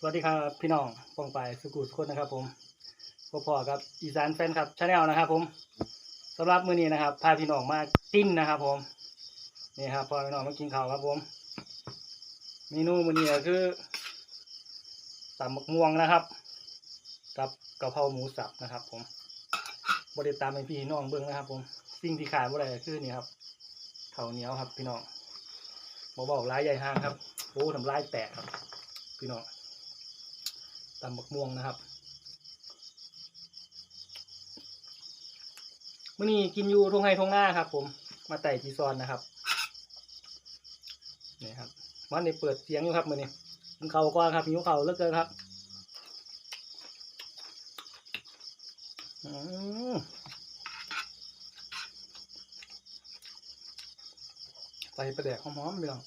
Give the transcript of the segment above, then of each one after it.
สวัสดีครับ พี่น้องปองไปสกุสุคนนะครับผมพบพอกับอีสานแฟนครับชาแนลนะครับ ผมสำหรับมื้อนี้นะครับพาพี่น้องมากินนะครับ ผมนี่ครับพอพี่น้องมากินข้าวครับ ผมเมนูมื้อนี้ก็คือตำมะม่วงนะครับ กับกะเพราหมูสับนะครับ ผมบริตามให้พี่น้องเบิ่งนะครับ ผมสิ่งที่ขาดบ่ได้ก็คือนี่ครับข้าวเหนียวครับ พี่น้องบ่เบาๆร้ายใหญ่ห้างครับโอ้ทำลายแตกครับ พี่น้อง ตำบักม่วงนะครับมื่อนี้กินอยู่ทงไฮทงหน้าครับ ผมมาไต่จีซอนนะครับนี่ครับวันนี้เปิดเสียงอยู่ครับมื่อนี้กินเขาวก่อนครับหิวเข่าเลิกเกินครับอืมใส่ปลาแดกหอมๆพี่น้อง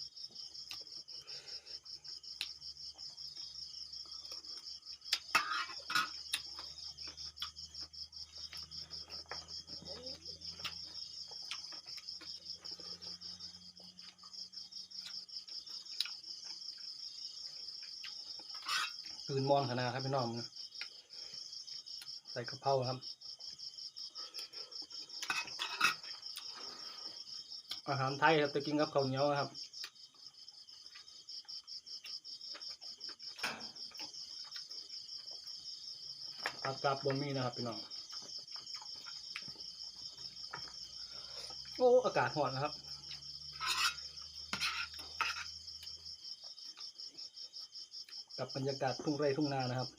ตื่นมอนขนาดครับพี่น้องใส่กะเพราครับ อาหารไทยครับจะกินกับข้าวเหนียวนะครับผักกาดบะหมี่นะครับพี่น้อง โอ้ อากาศร้อนนะครับ กับบรรยากาศทุ่งไร่ทุ่งนานะครับ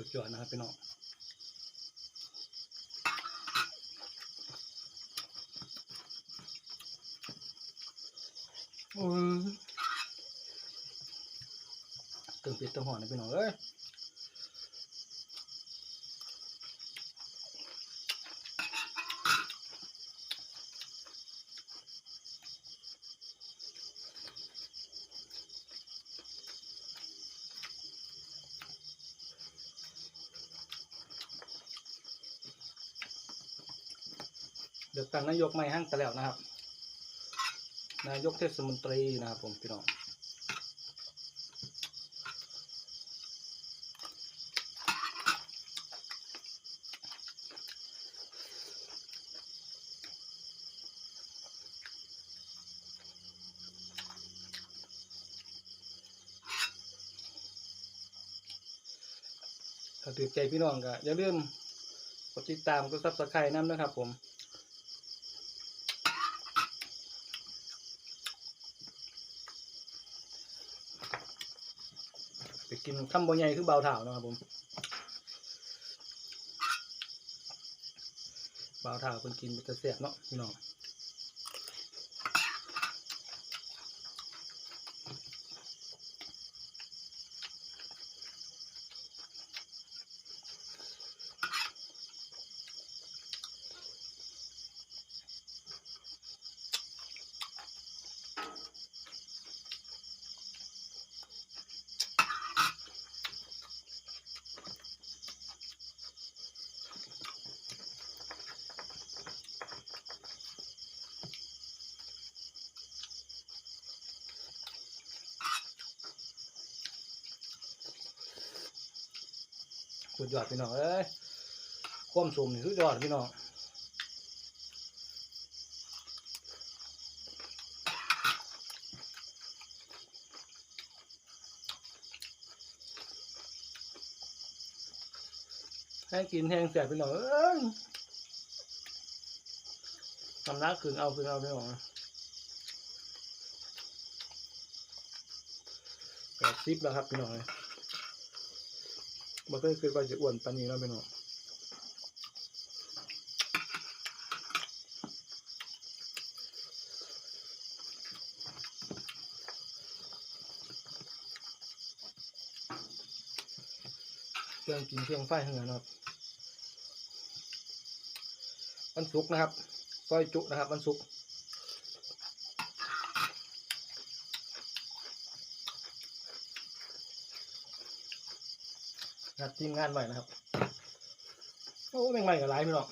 สุดยอดนะครับพี่น้องเติมเผ็ดเติมหอมนะพี่น้องเอ้ย เดี๋ยวตั้งนายกใหม่ห้างแต่แล้วนะครับ นายกเทศมนตรีนะครับผมพี่น้องถ้าถือใจพี่น้องก็อย่าลืมกดติดตามกดซับสไครต์น้ำนะครับผม กินคำบอใหญ่คือเบาเถานะครับผมเบาเถาคนกินมันจะเสียบเนาะพี่น้อง สุดยอดพี่น้องเอ้ยความสูงนี่สุดยอดพี่น้องให้กินแห้งแสบพี่น้องเอ้ยทำนักคืนเอาคืนเอาพี่น้องแปดสิบแล้วครับพี่น้องเลย บ่เคยคิดว่าจะอ้วนปานนี้แล้วพี่นอเครื่องกินเครื่องไฟเหือนะครับวันศุกร์นะครับซอยจุนะครับวันศุกร์ นัดทีมงานไว้นะครับ โอ้แม่งใหม่กับไรพี่น้อง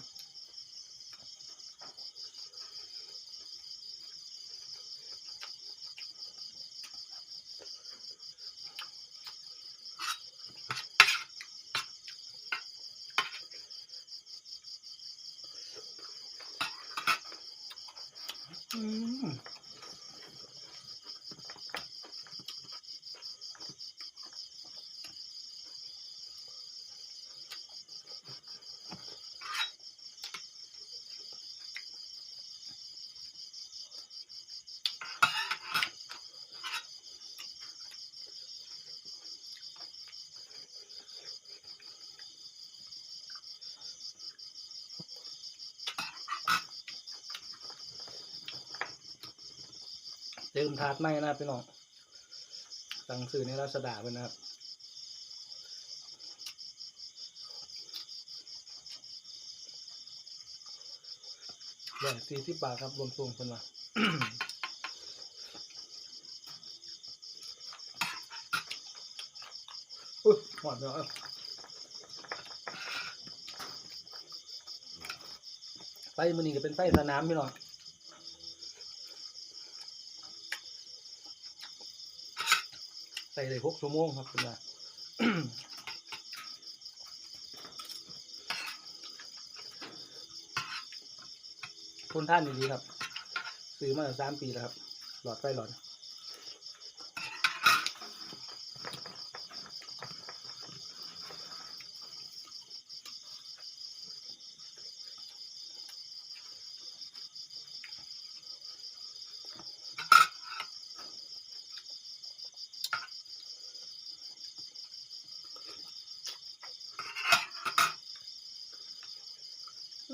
อืม เติมถาดไหมนะพี่น้องสั่งซื้อในราชดาไปนะครับอย่างสี่ที่บาทครับ รวมส่งคนละอุ้ยหมดแล้วเอ้าไฟมันนี่ก็เป็นไฟสนามพี่น้อง ใส่เลยหกชั่วโมงครับคุณว่าคนท่านดีๆครับ ซื้อมาสามปีแล้วครับ หลอดไฟหลอด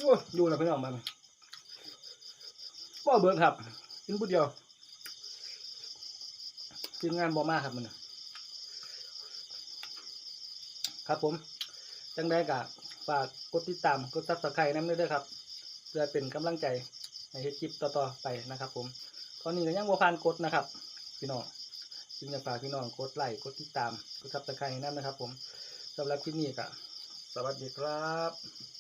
โอ้ยอยู่แล้วพี่น้องมันบ่เบิร์ครับกินผู้เดียวทีมงานบ่มากครับมันครับผม จังได้กะฝากกดติดตามกดซับสไครต์น้ำด้วยครับเพื่อเป็นกำลังใจในเฮดคลิปต่อๆไปนะครับ ผม ตอนนี้ก็ยังบ่ผ่านกดนะครับ พี่น้องจึงอยากฝากพี่น้องกดไลค์กดติดตามกดซับสไครต์น้ำนะครับ ผมสำหรับคลิปนี้ก็สวัสดีครับ